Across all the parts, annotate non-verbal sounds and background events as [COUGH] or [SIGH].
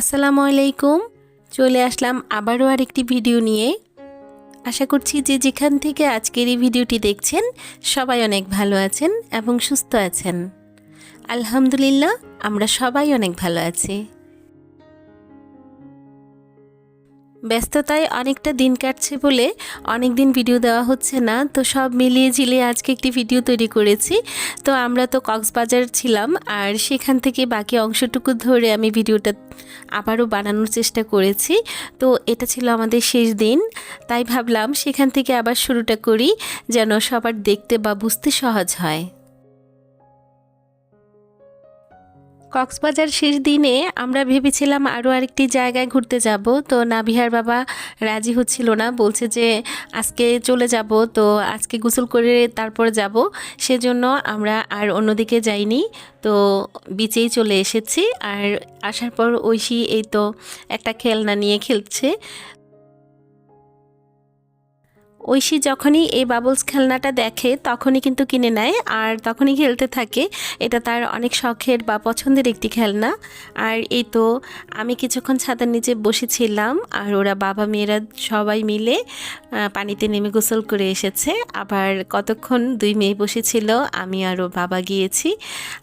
আসসালামু আলাইকুম। চলে আসলাম আবারও আরেকটি ভিডিও নিয়ে। আশা করছি যে যেখান থেকে আজকের এই ভিডিওটি দেখছেন, সবাই অনেক ভালো আছেন এবং সুস্থ আছেন। আলহামদুলিল্লাহ, আমরা সবাই অনেক ভালো আছি। ব্যস্ততায় অনেকটা দিন কাটছে বলে অনেক দিন ভিডিও দেওয়া হচ্ছে না, তো সব মিলিয়ে ঝিলিয়ে আজকে একটি ভিডিও তৈরি করেছি। তো আমরা তো কক্সবাজার ছিলাম আর সেখান থেকে বাকি অংশটুকু ধরে আমি ভিডিওটা আবারও বানানোর চেষ্টা করেছি। তো এটা ছিল আমাদের শেষ দিন, তাই ভাবলাম সেখান থেকে আবার শুরুটা করি, যেন সবার দেখতে বা বুঝতে সহজ হয়। কক্সবাজার শেষ দিনে আমরা ভেবেছিলাম আরও আরেকটি জায়গায় ঘুরতে যাব। তো নাবিহার বাবা রাজি হচ্ছিল না, বলছে যে আজকে চলে যাব। তো আজকে গোসল করে তারপর যাব। সেজন্য আমরা আর অন্যদিকে যাইনি। তো বিচেই চলে এসেছি। আর আসার পর ঐশী এই তো একটা খেলনা নিয়ে খেলছে। ঐশী যখনই এই বাবলস খেলনাটা দেখে, তখনই কিন্তু কিনে নেয় আর তখনই খেলতে থাকে। এটা তার অনেক শখের বা পছন্দের একটি খেলনা। আর এই তো আমি কিছুক্ষণ ছাদের নিচে বসেছিলাম আর ওরা বাবা মেয়েরা সবাই মিলে পানিতে নেমে গোসল করে এসেছে। আবার কতক্ষণ দুই মেয়ে বসেছিল, আমি আর ওর বাবা গিয়েছি।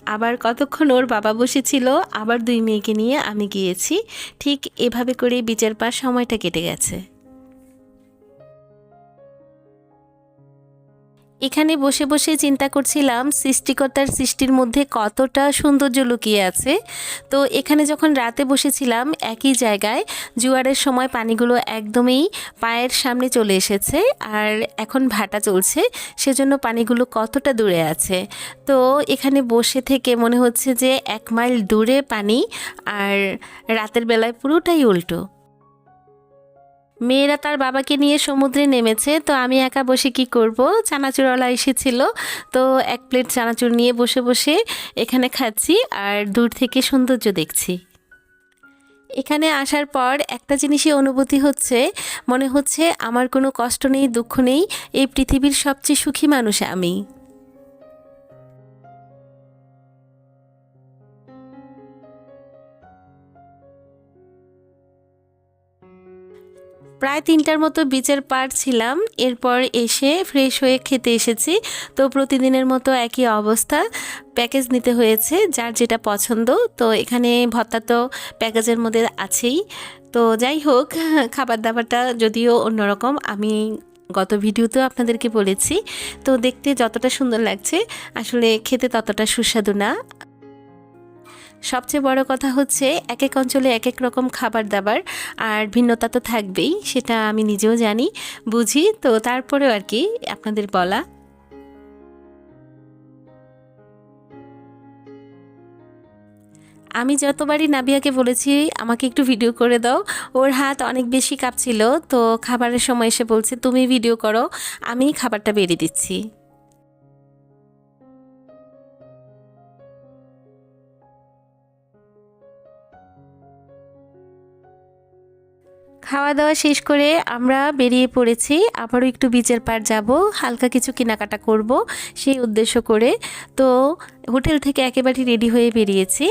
আবার কতক্ষণ ওর বাবা বসেছিল, আবার দুই মেয়েকে নিয়ে আমি গিয়েছি। ঠিক এভাবে করে বিচার পার সময়টা কেটে গেছে। এখানে বসে বসে চিন্তা করছিলাম, সৃষ্টিকর্তার সৃষ্টির মধ্যে কতটা সৌন্দর্য লুকিয়ে আছে। তো এখানে যখন রাতে বসেছিলাম, একই জায়গায় জোয়ারের সময় পানিগুলো একদমই পায়ের সামনে চলে এসেছে আর এখন ভাটা চলছে, সেজন্য পানিগুলো কতটা দূরে আছে। তো এখানে বসে থেকে মনে হচ্ছে যে এক মাইল দূরে পানি আর রাতের বেলায় পুরোটাই উল্টো। মেয়েরা তার বাবাকে নিয়ে সমুদ্রে নেমেছে, তো আমি একা বসে কি করব? চানাচুরওয়ালা এসেছিল, তো এক প্লেট চানাচুর নিয়ে বসে বসে এখানে খাচ্ছি আর দূর থেকে সৌন্দর্য দেখছি। এখানে আসার পর একটা জিনিসই অনুভূতি হচ্ছে, মনে হচ্ছে আমার কোনো কষ্ট নেই, দুঃখ নেই, এই পৃথিবীর সবচেয়ে সুখী মানুষ আমি। প্রায় তিনটার মতো বিচের পার ছিলাম। এরপর এসে ফ্রেশ হয়ে খেতে এসেছি। তো প্রতিদিনের মতো একই অবস্থা। প্যাকেজ নিতে হয়েছে যার যেটা পছন্দ। তো এখানে ভত্তা তো প্যাকেজের মধ্যে আছেই। তো যাই হোক খাবার দাবারটা যদিও অন্যরকম, আমি গত ভিডিওতেও আপনাদেরকে বলেছি। তো দেখতে যতটা সুন্দর লাগছে, আসলে খেতে ততটা সুস্বাদু না। সবচেয়ে বড় কথা হচ্ছে এক এক অঞ্চলে এক এক রকম খাবার দাবার আর ভিন্নতা তো থাকবেই, সেটা আমি নিজেও জানি, বুঝি। তো তারপরেও আর কি আপনাদের বলা। আমি যতবারই নাবিয়াকে বলেছি, আমাকে একটু ভিডিও করে দাও। ওর হাত অনেক বেশি কাঁপছিল, তো খাবারের সময় এসে বলছে, তুমি ভিডিও করো, আমি খাবারটা বেরিয়ে দিচ্ছি। খাওয়া দাওয়া শেষ করে আমরা বেরিয়ে পড়েছি। আবারও একটু বিচের পার যাব, হালকা কিছু কেনাকাটা করব সেই উদ্দেশ্য করে। তো হোটেল থেকে একেবারে রেডি হয়ে বেরিয়েছি।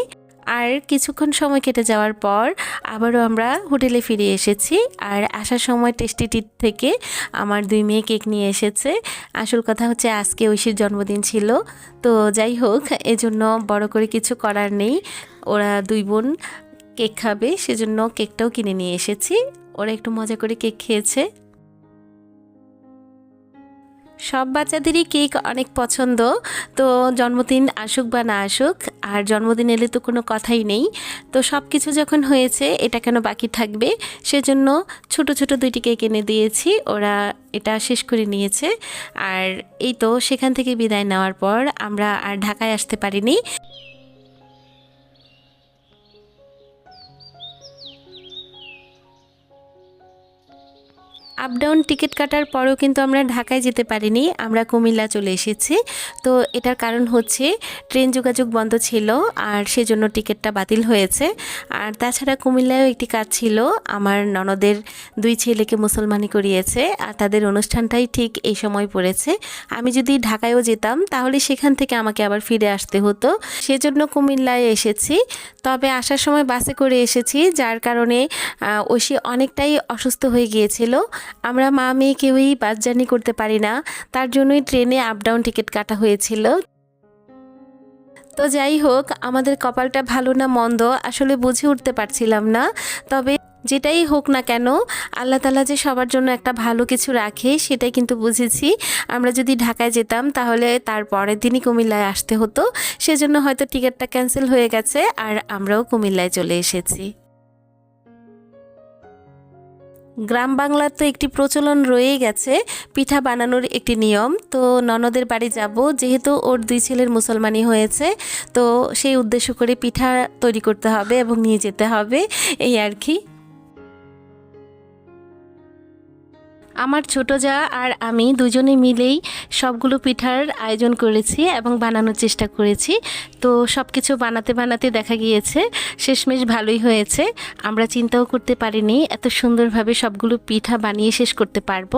আর কিছুক্ষণ সময় কেটে যাওয়ার পর আবারও আমরা হোটেলে ফিরে এসেছি। আর আসার সময় টেস্টি টিট থেকে আমার দুই মেয়ে কেক নিয়ে এসেছে। আসল কথা হচ্ছে আজকে ঐশীর জন্মদিন ছিল। তো যাই হোক, এজন্য বড় করে কিছু করার নেই। ওরা দুই বোন কেক খাবে, সেজন্য কেকটাও কিনে নিয়ে এসেছি। ওরা একটু মজা করে কেক খেয়েছে। সব বাচ্চাদেরই কেক অনেক পছন্দ, তো জন্মদিন আসুক বা না আসুক, আর জন্মদিন এলে তো কোনো কথাই নেই। তো সব কিছু যখন হয়েছে, এটা কেন বাকি থাকবে, সেজন্য ছোট ছোট দুইটি কেক এনে দিয়েছি, ওরা এটা শেষ করে নিয়েছে। আর এই তো, সেখান থেকে বিদায় নেওয়ার পর আমরা আর ঢাকায় আসতে পারিনি। আপ ডাউন টিকিট কাটার পরেও কিন্তু আমরা ঢাকায় যেতে পারিনি, আমরা কুমিল্লা চলে এসেছি। তো এটার কারণ হচ্ছে ট্রেন যোগাযোগ বন্ধ ছিল আর সেজন্য টিকিটটা বাতিল হয়েছে। আর তাছাড়া কুমিল্লায়ও একটি কাজ ছিল, আমার ননদের দুই ছেলেকে মুসলমানি করিয়েছে আর তাদের অনুষ্ঠানটাই ঠিক এই সময় পড়েছে। আমি যদি ঢাকায়ও যেতাম, তাহলে সেখান থেকে আমাকে আবার ফিরে আসতে হতো। সেজন্য কুমিল্লায় এসেছি। তবে আসার সময় বাসে করে এসেছি, যার কারণে ঐশী অনেকটাই অসুস্থ হয়ে গিয়েছিল। আমরা মা মেয়ে কেউই বাস জার্নি করতে পারি না। তার জন্যই ট্রেনে আপ ডাউন টিকিট কাটা হয়েছিল। তো যাই হোক, আমাদের কপালটা ভালো না মন্দ, আসলে বুঝে উঠতে পারছিলাম না। তবে যেটাই হোক না কেন, আল্লাহ তালা যে সবার জন্য একটা ভালো কিছু রাখে, সেটাই কিন্তু বুঝেছি। আমরা যদি ঢাকায় যেতাম, তাহলে তার পরের দিনই কুমিল্লায় আসতে হতো। সেজন্য হয়তো টিকিটটা ক্যান্সেল হয়ে গেছে, আর আমরাও কুমিল্লায় চলে এসেছি। গ্রাম বাংলার তো একটি প্রচলন রয়ে গেছে, পিঠা বানানোর একটি নিয়ম। তো ননদের বাড়ি যাব, যেহেতু ওর দুই ছেলের মুসলমানি হয়েছে, তো সেই উদ্দেশ্য করে পিঠা তৈরি করতে হবে এবং নিয়ে যেতে হবে, এই আর কি। আমার ছোট যা আর আমি দুজনে মিলেই সবগুলো পিঠার আয়োজন করেছি এবং বানানোর চেষ্টা করেছি। তো সব কিছু বানাতে বানাতে দেখা গিয়েছে, শেষমেশ ভালোই হয়েছে। আমরা চিন্তাও করতে পারিনি এত সুন্দরভাবে সবগুলো পিঠা বানিয়ে শেষ করতে পারব।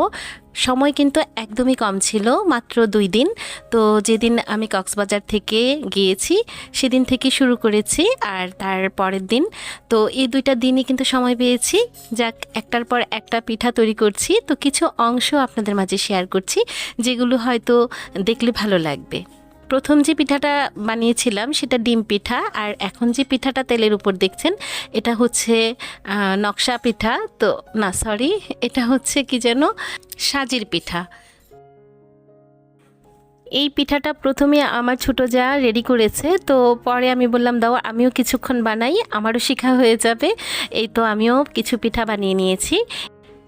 সময় কিন্তু একদমই কম ছিল, মাত্র দুই দিন। তো যেদিন আমি কক্সবাজার থেকে গিয়েছি, সেদিন থেকে শুরু করেছি আর তার পরের দিন। তো এই দুইটা দিনই কিন্তু সময় পেয়েছি। যাক, একটার পর একটা পিঠা তৈরি করছি। তো কিছু অংশ আপনাদের মাঝে শেয়ার করছি, যেগুলো হয়তো দেখলে ভালো লাগবে। প্রথম যে পিঠাটা বানিয়েছিলাম সেটা ডিম পিঠা, আর এখন যে পিঠাটা তেলের উপর দেখছেন, এটা হচ্ছে নকশা পিঠা। তো, না সরি এটা হচ্ছে কি যেন সাজির পিঠা। এই পিঠাটা প্রথমে আমার ছোট যা রেডি করেছে, তো পরে আমি বললাম, দাও, আমিও কিছুক্ষণ বানাই, আমারও শেখা হয়ে যাবে। এই তো আমিও কিছু পিঠা বানিয়ে নিয়েছি।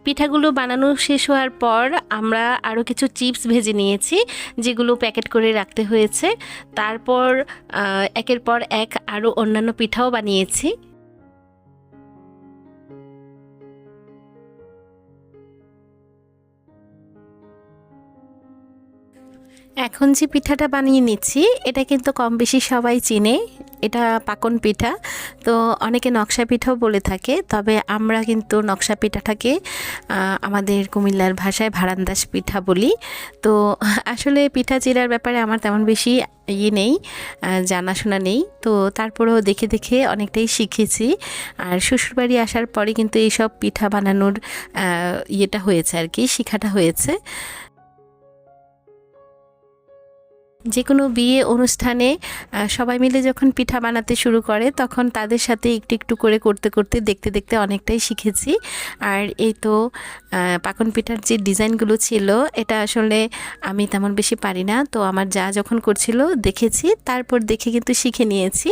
পিঠাগুলো বানানো শেষ হওয়ার পর আমরা আরও কিছু চিপস ভেজে নিয়েছি, যেগুলো প্যাকেট করে রাখতে হয়েছে। তারপর একের পর এক আরও অন্যান্য পিঠাও বানিয়েছি। এখন যে পিঠাটা বানিয়ে নিচ্ছি, এটা কিন্তু কম বেশি সবাই চিনে। এটা পাকন পিঠা। তো অনেকে নকশা পিঠাও বলে থাকে, তবে আমরা কিন্তু নকশা পিঠাটাকে আমাদের কুমিল্লার ভাষায় ভাড়ান্দাস পিঠা বলি। তো আসলে পিঠা চিরার ব্যাপারে আমার তেমন বেশি ইয়ে নেই জানাশোনা নেই। তো তারপরেও দেখে দেখে অনেকটাই শিখেছি। আর শ্বশুরবাড়ি আসার পরে কিন্তু এইসব পিঠা বানানোর ইয়েটা হয়েছে আর কি, শিখাটা হয়েছে। যে কোনো বিয়ে অনুষ্ঠানে সবাই মিলে যখন পিঠা বানাতে শুরু করে, তখন তাদের সাথে একটু একটু করে করতে করতে, দেখতে দেখতে অনেকটাই শিখেছি। আর এই তো পাকন পিঠার যে ডিজাইনগুলো ছিল, এটা আসলে আমি তেমন বেশি পারি না। তো আমার যা যখন করছিল, দেখেছি, তারপর দেখে কিন্তু শিখে নিয়েছি।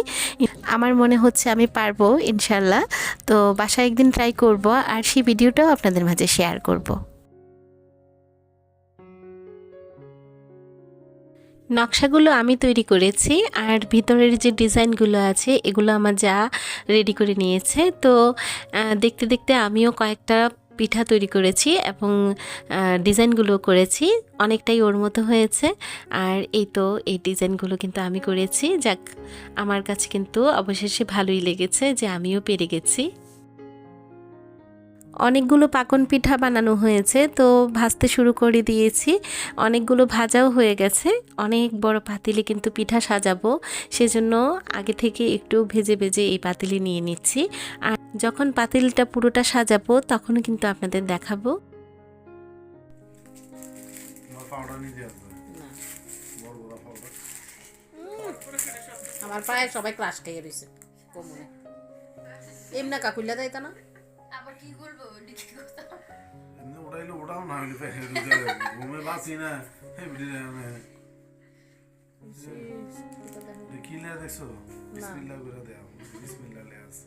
আমার মনে হচ্ছে আমি পারব, ইনশাল্লাহ। তো বাসায় একদিন ট্রাই করব, আর সেই ভিডিওটাও আপনাদের মাঝে শেয়ার করব। নকশাগুলো আমি তৈরি করেছি আর ভিতরের যে ডিজাইনগুলো আছে এগুলো আমার যা রেডি করে নিয়েছে। তো দেখতে দেখতে আমিও কয়েকটা পিঠা তৈরি করেছি এবং ডিজাইনগুলো করেছি। অনেকটাই ওর মতো হয়েছে। আর এই তো, এই ডিজাইনগুলো কিন্তু আমি করেছি। যাক, আমার কাছে কিন্তু অবশেষে ভালোই লেগেছে যে আমিও পেরে গেছি। অনেকগুলো পাকন পিঠা বানানো হয়েছে তো ভাজতে শুরু করে দিয়েছি। অনেকগুলো ভাজাও হয়ে গেছে। অনেক বড় পাতিলে কিন্তু পিঠা সাজাবো সেজন্য আগে থেকে একটু ভেজে ভেজে এই পাতিলে নিয়ে নিচ্ছি। আর যখন পাতিলটা পুরোটা সাজাবো তখন কিন্তু আপনাদের দেখাবো। আমার পাউডার নিয়ে দিয়ে আসবে বড় বড় পাউডার? আমার প্রায় সবাই ক্লাস খেয়ে রয়েছে এমনা কাকুল্লা দেয় না? আবার কি করব লিখে কোথাও এমনি উঠাইলে উঠাও না হইলে ঘুমে বাঁচি না হে কি লে দেখছ বিসমিল্লাহ করে দেও বিসমিল্লাহ লে আস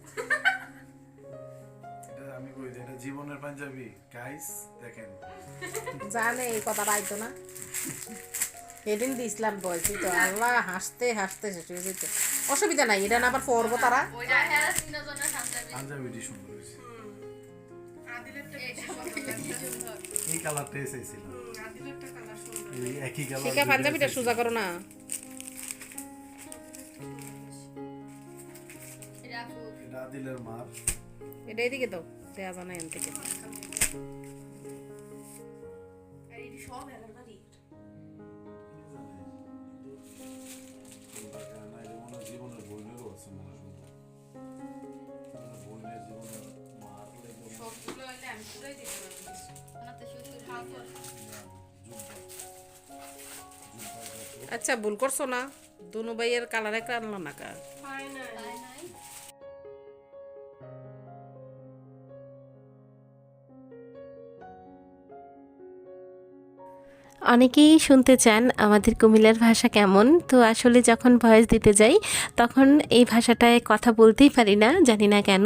আমি কই যে এটা জীবনের পাঞ্জাবি গাইস দেখেন জানে এই কথা পাইতো না। সেদিন দিছিলাম বলছি তো আল্লাহ হাসতে হাসতে শেষ হয়ে যেত। অসুবিধা নাই এটা না আবার পড়ব তারা। পাঞ্জাবিটি সুন্দর হয়েছে। এই কালারটাই চাইছিলাম। এই একই কালার শিকা পাঞ্জাবিটা সোজা করো না। এটা আদিলের মার। এটা এদিকে দাও দেয়া জানা এন থেকে। আচ্ছা ভুল করছ না? দুনু ভাইয়ের কালার একটা আনলো না কা? হয় নাই অনেকেই শুনতে চান আমাদের কুমিল্লার ভাষা কেমন। তো আসলে যখন ভয়েস দিতে যাই, তখন এই ভাষাটায় কথা বলতেই পারি না, জানি না কেন।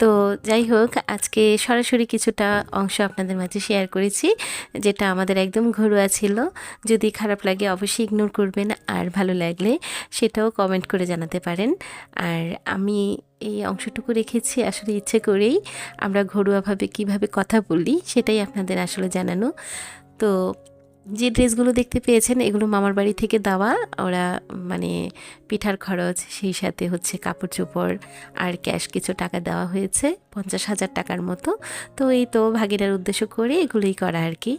তো যাই হোক, আজকে সরাসরি কিছুটা অংশ আপনাদের মাঝে শেয়ার করেছি, যেটা আমাদের একদম ঘরোয়া ছিল। যদি খারাপ লাগে অবশ্যই ইগনোর করবেন, আর ভালো লাগলে সেটাও কমেন্ট করে জানাতে পারেন। আর আমি এই অংশটুকু রেখেছি, আসলে ইচ্ছে করেই আমরা ঘরোয়াভাবে কীভাবে কথা বলি, সেটাই আপনাদের আসলে জানানো। তো যে ড্রেসগুলো দেখতে পেয়েছেন, এগুলো মামার বাড়ি থেকে দেওয়া। ওরা মানে পিঠার খরচ, সেই সাথে হচ্ছে কাপড় চোপড় আর ক্যাশ কিছু টাকা দেওয়া হয়েছে, পঞ্চাশ হাজার টাকার মতো। তো এই তো ভাগিরার উদ্দেশ্য করে এগুলোই করা আর কি।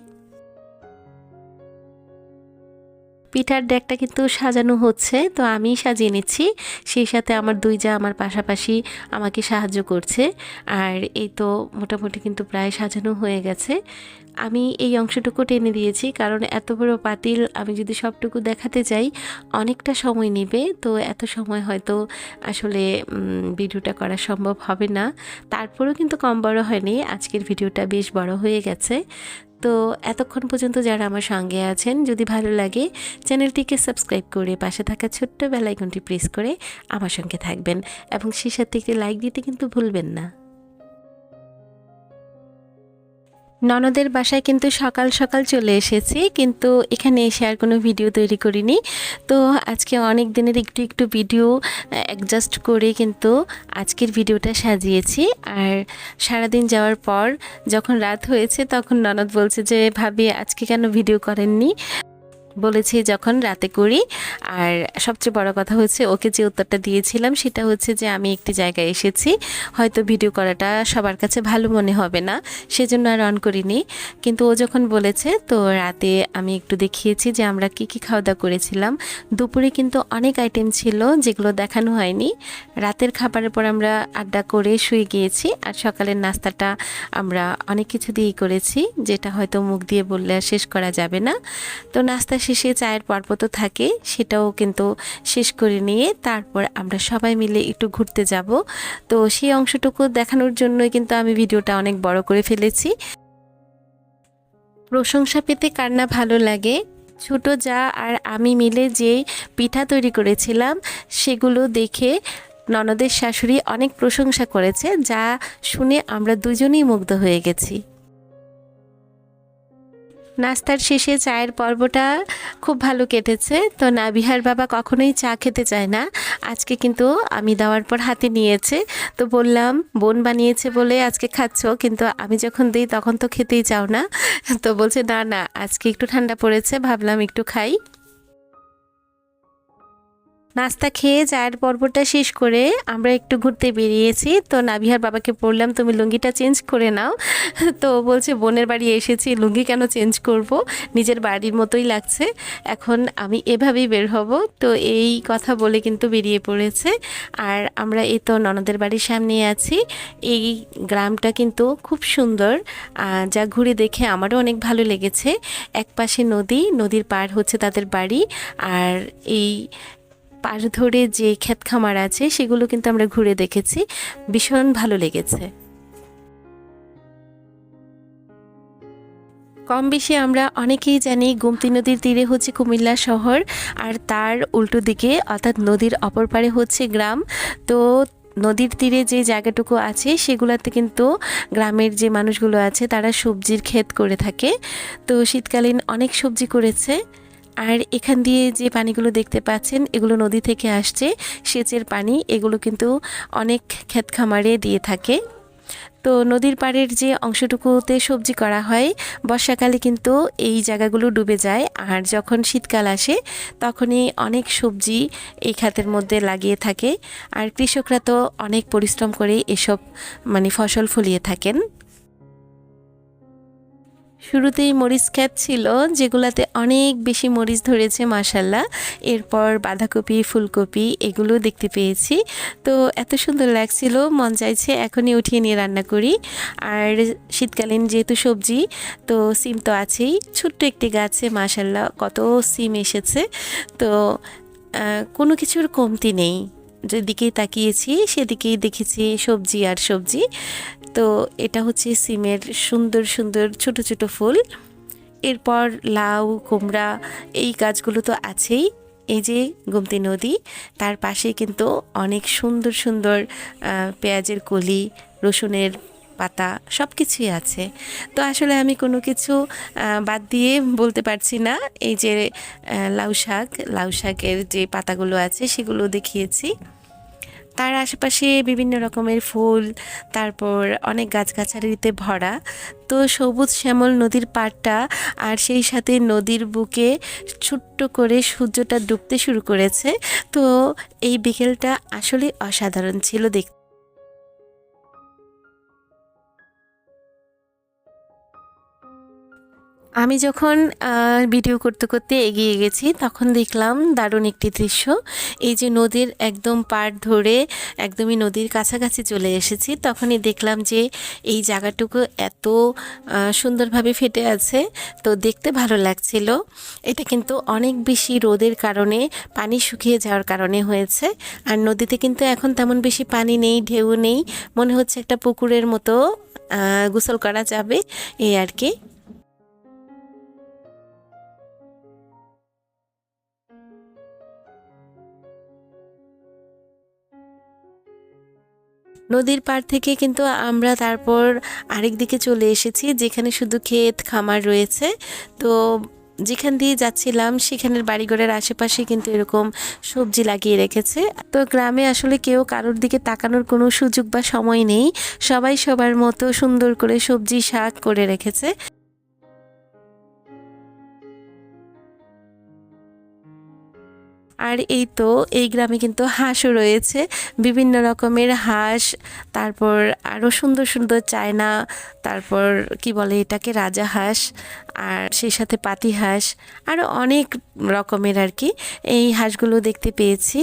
পিঠার ডেকটা কিন্তু সাজানো হচ্ছে, তো আমি সাজিয়ে নিচ্ছি। সেই সাথে আমার দুই যা আমার পাশাপাশি আমাকে সাহায্য করছে, আর এই তো মোটামুটি কিন্তু প্রায় সাজানো হয়ে গেছে। আমি এই অংশটুকু টেনে দিয়েছি, কারণ এত বড় পাতিল আমি যদি সবটুকু দেখাতে যাই, অনেকটা সময় নেবে, তো এত সময় হয়তো আসলে ভিডিওটা করা সম্ভব হবে না। তারপরেও কিন্তু কম বড় হয়নি, আজকের ভিডিওটা বেশ বড় হয়ে গেছে। তো এতক্ষণ পর্যন্ত যারা আমার সঙ্গে আছেন, যদি ভালো লাগে, চ্যানেলটিকে সাবস্ক্রাইব করে পাশে থাকা ছোট্ট বেলাইকনটি প্রেস করে আমার সঙ্গে থাকবেন এবং সেই সাথে একটি লাইক দিতে কিন্তু ভুলবেন না। ননদের বাসায় কিন্তু সকাল সকাল চলে এসেছি, কিন্তু এখানে এসে আর কোনো ভিডিও তৈরি করিনি। তো আজকে অনেক দিনের একটু একটু ভিডিও অ্যাডজাস্ট করে কিন্তু আজকের ভিডিওটা সাজিয়েছি। আর সারাদিন যাওয়ার পর যখন রাত হয়েছে তখন ননদ বলছে যে, ভাবি, আজকে কেন ভিডিও করেননি? বলেছি যখন রাতে করি, আর সবচেয়ে বড় কথা হচ্ছে ওকে যে উত্তরটা দিয়েছিলাম সেটা হচ্ছে যে আমি একটি জায়গায় এসেছি, হয়তো ভিডিও করাটা সবার কাছে ভালো মনে হবে না, সেজন্য আর অন করিনি। কিন্তু ও যখন বলেছে, তো রাতে আমি একটু দেখিয়েছি যে আমরা কি কি খাওয়া দাওয়া করেছিলাম। দুপুরে কিন্তু অনেক আইটেম ছিল যেগুলো দেখানো হয়নি। রাতের খাবারের পর আমরা আড্ডা করে শুয়ে গিয়েছি, আর সকালের নাস্তাটা আমরা অনেক কিছু দিয়েই করেছি, যেটা হয়তো মুখ দিয়ে বললে আর শেষ করা যাবে না। তো নাস্তা শেষে চায়ের পর্ব তো থাকে, সেটাও কিন্তু শেষ করে নিয়ে তারপর আমরা সবাই মিলে একটু ঘুরতে যাব। তো সেই অংশটুকু দেখানোর জন্যই কিন্তু আমি ভিডিওটা অনেক বড় করে ফেলেছি। প্রশংসা পেতে কার না ভালো লাগে? ছোট যা আর আমি মিলে যে পিঠা তৈরি করেছিলাম, সেগুলো দেখে ননদের শাশুড়ি অনেক প্রশংসা করেছে, যা শুনে আমরা দুজনেই মুগ্ধ হয়ে গেছি। নাস্তার শেষে চায়ের পর্বটা খুব ভালো কেটেছে। তো নাবিহার বাবা কখনোই চা খেতে চায় না। আজকে কিন্তু আমি দেওয়ার পর হাতে নিয়েছে। তো বললাম, বোন বানিয়েছে বলে আজকে খাচ্ছ, কিন্তু আমি যখন দিই তখন তো খেতেই চাও না। তো বলছে, না না, আজকে একটু ঠান্ডা পড়েছে, ভাবলাম একটু খাই। নাস্তা খেয়ে চায়ের পর্বটা শেষ করে আমরা একটু ঘুরতে বেরিয়েছি। তো নাবিহার বাবাকে বললাম, তুমি লুঙ্গিটা চেঞ্জ করে নাও। [LAUGHS] তো বলছে, বোনের বাড়ি এসেছি, লুঙ্গি কেন চেঞ্জ করব? নিজের বাড়ির মতোই লাগছে। এখন আমি এভাবেই বের হব। তো এই কথা বলে কিন্তু বেরিয়ে পড়েছে। আর আমরা এই তো ননদের বাড়ির সামনে আছি। এই গ্রামটা কিন্তু খুব সুন্দর। যা ঘুরে দেখে আমারও অনেক ভালো লেগেছে। এক পাশে নদী, নদীর পার হচ্ছে তাদের বাড়ি। আর এই পাশ ধরে যে ক্ষেত খামার আছে, সেগুলো কিন্তু আমরা ঘুরে দেখেছি। ভীষণ ভালো লেগেছে। কম বেশি আমরা অনেকেই জানি গুমতি নদীর তীরে হচ্ছে কুমিল্লা শহর, আর তার উল্টো দিকে অর্থাৎ নদীর অপর পারে হচ্ছে গ্রাম। তো নদীর তীরে যে জায়গাটুকু আছে, সেগুলোতে কিন্তু গ্রামের যে মানুষগুলো আছে, তারা সবজির ক্ষেত করে থাকে। তো শীতকালীন অনেক সবজি করেছে। আর এখান দিয়ে যে পানিগুলো দেখতে পাচ্ছেন, এগুলো নদী থেকে আসছে। সেচের পানি, এগুলো কিন্তু অনেক ক্ষেত খামারে দিয়ে থাকে। তো নদীর পাড়ের যে অংশটুকুতে সবজি করা হয়, বর্ষাকালে কিন্তু এই জায়গাগুলো ডুবে যায়। আর যখন শীতকাল আসে, তখনই অনেক সবজি এই খাতের মধ্যে লাগিয়ে থাকে। আর কৃষকরা তো অনেক পরিশ্রম করে এসব মানে ফসল ফলিয়ে থাকেন। শুরুতেই মরিচ ক্ষেত ছিল, যেগুলাতে অনেক বেশি মরিচ ধরেছে মাসাল্লাহ এরপর বাঁধাকপি, ফুলকপি এগুলো দেখতে পেয়েছি। তো এত সুন্দর লাগছিল, মন চাইছে এখনই উঠিয়ে নিয়ে রান্না করি। আর শীতকালীন যেহেতু সবজি, তো সিম তো আছেই। ছোট্ট একটি গাছে মাসাল্লাহ কত সিম এসেছে। তো কোনো কিছুর কমতি নেই। যেদিকেই তাকিয়েছি, সেদিকেই দেখেছি সবজি আর সবজি। তো এটা হচ্ছে সিমের সুন্দর সুন্দর ছোট ছোট ফুল। এরপর লাউ, কুমড়া, এই গাছগুলো তো আছেই। এই যে গোমতী নদী, তার পাশে কিন্তু অনেক সুন্দর সুন্দর পেঁয়াজের কলি, রসুনের পাতা সব কিছুই আছে। তো আসলে আমি কোনো কিছু বাদ দিয়ে বলতে পারছি না। এই যে লাউ শাক, লাউ শাকের যে পাতাগুলো আছে সেগুলো দেখিয়েছি। তার আশেপাশে বিভিন্ন রকমের ফুল, তারপর অনেক গাছগাছালিতে ভরা। তো সবুজ শ্যামল নদীর পাড়টা আর সেই সাথে নদীর বুকে ছোট্ট করে সূর্যটা ডুবতে শুরু করেছে। তো এই বিকেলটা আসলে অসাধারণ ছিল দেখতে। আমি যখন ভিডিও করতে করতে এগিয়ে গেছি, তখন দেখলাম দারুণ একটি দৃশ্য। এই যে নদীর একদম পাড় ধরে একদমই নদীর কাছাকাছি চলে এসেছি, তখনই দেখলাম যে এই জায়গাটুকু এত সুন্দরভাবে ফেটে আছে। তো দেখতে ভালো লাগছিল। এটা কিন্তু অনেক বেশি রোদের কারণে, পানি শুকিয়ে যাওয়ার কারণে হয়েছে। আর নদীতে কিন্তু এখন তেমন বেশি পানি নেই, ঢেউ নেই। মনে হচ্ছে একটা পুকুরের মতো গোসল করা যাবে, এই আর কি। নদীর পার থেকে কিন্তু আমরা তারপর আরেক দিকে চলে এসেছি, যেখানে শুধু ক্ষেত, খামার রয়েছে। তো যেখান দিয়ে যাচ্ছিলাম, সেখানের বাড়িঘরের আশেপাশে কিন্তু এরকম সবজি লাগিয়ে রেখেছে। তো গ্রামে আসলে কেউ কারোর দিকে তাকানোর কোনো সুযোগ বা সময় নেই। সবাই সবার মতো সুন্দর করে সবজি শাক করে রেখেছে। আর এই তো এই গ্রামে কিন্তু হাঁসও রয়েছে। বিভিন্ন রকমের হাঁস, তারপর আরও সুন্দর সুন্দর চায়না, তারপর কি বলে এটাকে রাজা হাঁস, আর সেই সাথে পাতি হাঁস, আরও অনেক রকমের আর কি। এই হাঁসগুলো দেখতে পেয়েছি।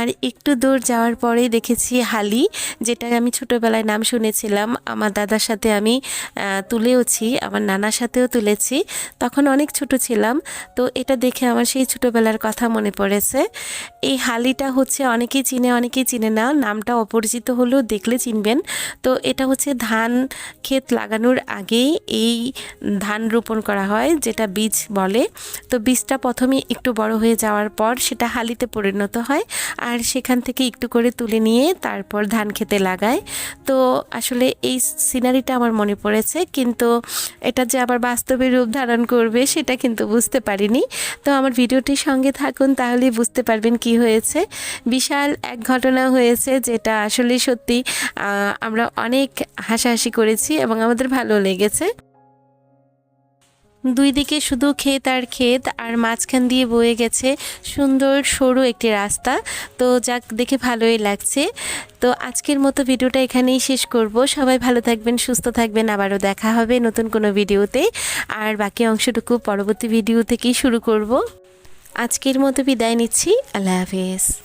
আর একটু দূর যাওয়ার পরেই দেখেছি হালি যেটা আমি ছোটোবেলায় নাম শুনেছিলাম। আমার দাদার সাথে আমি তুলেওছি, আমার নানার সাথেও তুলেছি। তখন অনেক ছোট ছিলাম, তো এটা দেখে আমার সেই ছোটোবেলার কথা মনে পড়েছে। এই হালিটা হচ্ছে অনেকেই চিনে অনেকেই চিনে না। নামটা অপরিচিত হলেও দেখলে চিনবেন। তো এটা হচ্ছে ধান ক্ষেত লাগানোর আগেই এই ধান রোপণ করা হয়, যেটা বীজ বলে। তো বীজটা প্রথমে একটু বড় হয়ে যাওয়ার পর সেটা হালিতে পরিণত হয়। আর সেখান থেকে একটু করে তুলে নিয়ে তারপর ধান খেতে লাগায়। তো আসলে এই সিনারিটা আমার মনে পড়েছে, কিন্তু এটা যে আবার বাস্তবে রূপ ধারণ করবে সেটা কিন্তু বুঝতে পারিনি। তো আমার ভিডিওটির সঙ্গে থাকুন, তাহলেই বুঝতে পারবেন কি হয়েছে। বিশাল এক ঘটনা হয়েছে যেটা আসলে সত্যি আমরা অনেক হাসাহাসি করেছি এবং আমাদের ভালো লেগেছে। দুই দিকে শুধু ক্ষেত আর ক্ষেত, আর মাঝখান দিয়ে বয়ে গেছে সুন্দর সরু একটি রাস্তা। তো যাক, দেখে ভালোই লাগছে। তো আজকের মতো ভিডিওটা এখানেই শেষ করব। সবাই ভালো থাকবেন, সুস্থ থাকবেন। আবারও দেখা হবে নতুন কোনো ভিডিওতে। আর বাকি অংশটুকু পরবর্তী ভিডিও থেকেই শুরু করব। আজকের মতো বিদায় নিচ্ছি। আল্লাহ হাফেজ।